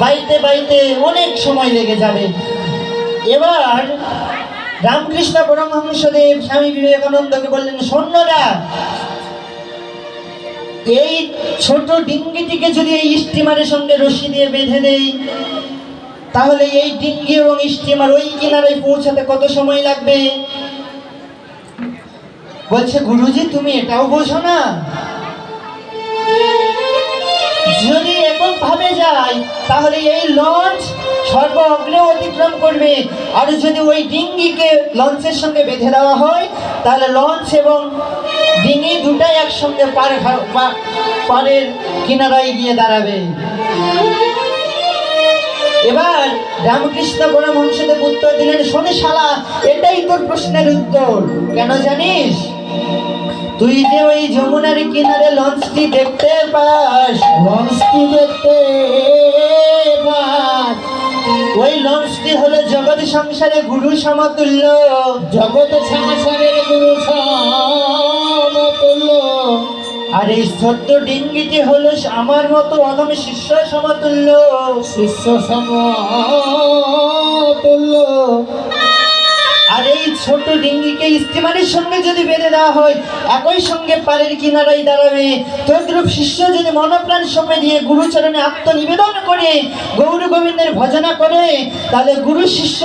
বাইতে বাইতে অনেক সময় লেগে যাবে। এবার রামকৃষ্ণ পরমহংসদেব স্বামী বিবেকানন্দকে বললেন সৈন্যরা এই ছোট ডিঙ্গিটিকে যদি এই স্টিমারের সঙ্গে রশি দিয়ে বেঁধে দেই, তাহলে এই ডিঙ্গি এবং স্টিমার ওই কিনারায় পৌঁছাতে কত সময় লাগবে? বলছে, গুরুজি, তুমি এটাও বোঝো না যায় তাহলে এই লঞ্চ সর্ব অগ্রে অতিক্রম করবে। আর যদি ওই ডিঙ্গিকে লঞ্চের সঙ্গে বেঁধে দেওয়া হয়, তাহলে লঞ্চ এবং ডিঙ্গি দুটাই একসঙ্গে পার পারের কিনারায় গিয়ে দাঁড়াবে। এবার রামকৃষ্ণ পরমহংসদেব উত্তর দিলেন, শোনে শালা, এটাই তোর প্রশ্নের উত্তর। কেন জানিস? তুই যে ওই যমুনার কিনারে লঞ্চটি দেখতে পাস। লঞ্চটি দেখতে লঞ্চটি হলো জগৎ সংসারে গুরু সমতুল্য। জগৎ সংসারে গুরু সমতুল্য। আর এই ছোট্ট ডিঙ্গিটি হলো আমার মতো অদম শিষ্য সমতুল্য। শিষ্য সমতুল্য। ছোট ডিঙ্গিকে স্টিমারের সঙ্গে যদি বেঁধে দেওয়া হয়, একই সঙ্গে পারের কিনারায় দাঁড়াবে। তদ্রূপ শিষ্য যদি মনপ্রাণ সপে দিয়ে গুরুচরণে আত্মনিবেদন করে, গৌর গোবিন্দের ভজনা করে, তাহলে গুরু শিষ্য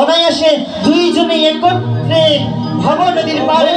অনায়াসে দুইজনে একত্রে ভব নদীর পারে